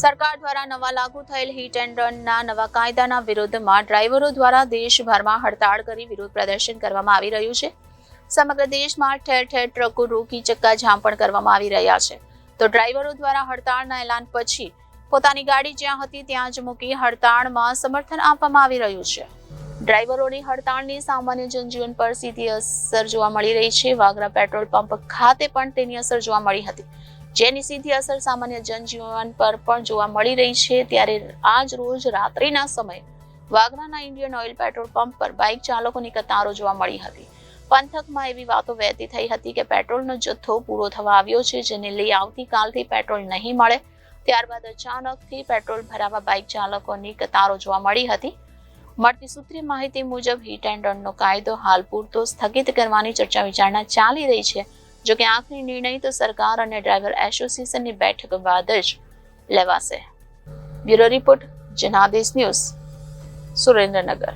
સરકાર દ્વારા નવા લાગુ થયેલ હિટ એન્ડ રનના નવા કાયદાના વિરોધમાં ડ્રાઈવરો દ્વારા દેશભરમાં હડતાળ કરી વિરોધ પ્રદર્શન કરવામાં આવી રહ્યું છે. સમગ્ર દેશમાં ઠેર ઠેર ટ્રકો રોકી ચક્કાજામ પણ કરવામાં આવી રહ્યા છે. તો ડ્રાઈવરો દ્વારા હડતાળના એલાન પછી પોતાની ગાડી જ્યાં હતી ત્યાં જ મૂકી હડતાળમાં સમર્થન આપવામાં આવી રહ્યું છે. ડ્રાઈવરોની હડતાળની સામાન્ય જનજીવન પર સીધી અસર જોવા મળી રહી છે. વાગરા પેટ્રોલ પંપ ખાતે પણ તેની અસર જોવા મળી હતી. જેની સીધી અસર સામાન્ય જનજીવન પર પણ જોવા મળી રહી છે. ત્યારે આજ રોજ રાત્રિના સમયે વાગરાના ઇન્ડિયન ઓઇલ પેટ્રોલ પંપ પર બાઇક ચાલકોની કતારો જોવા મળી હતી. પંથકમાં એવી વાતો વહેતી થઈ હતી કે પેટ્રોલનો જથ્થો પૂરો થવા આવ્યો છે, જેને લઈ આવતીકાલથી પેટ્રોલ નહીં મળે. ત્યારબાદ અચાનકથી પેટ્રોલ ભરાવા બાઇક ચાલકોની કતારો જોવા મળી હતી. મળતી સૂત્રી માહિતી મુજબ હિટ એન્ડ રનનો કાયદો હાલ પૂરતો સ્થગિત કરવાની ચર્ચા વિચારણા ચાલી રહી છે, જો કે આખરી નિર્ણય તો સરકાર અને ડ્રાઈવર એસોસિએશનની બેઠક બાદ જ લેવાશે. Bureau report, Janadesh news, Surendranagar.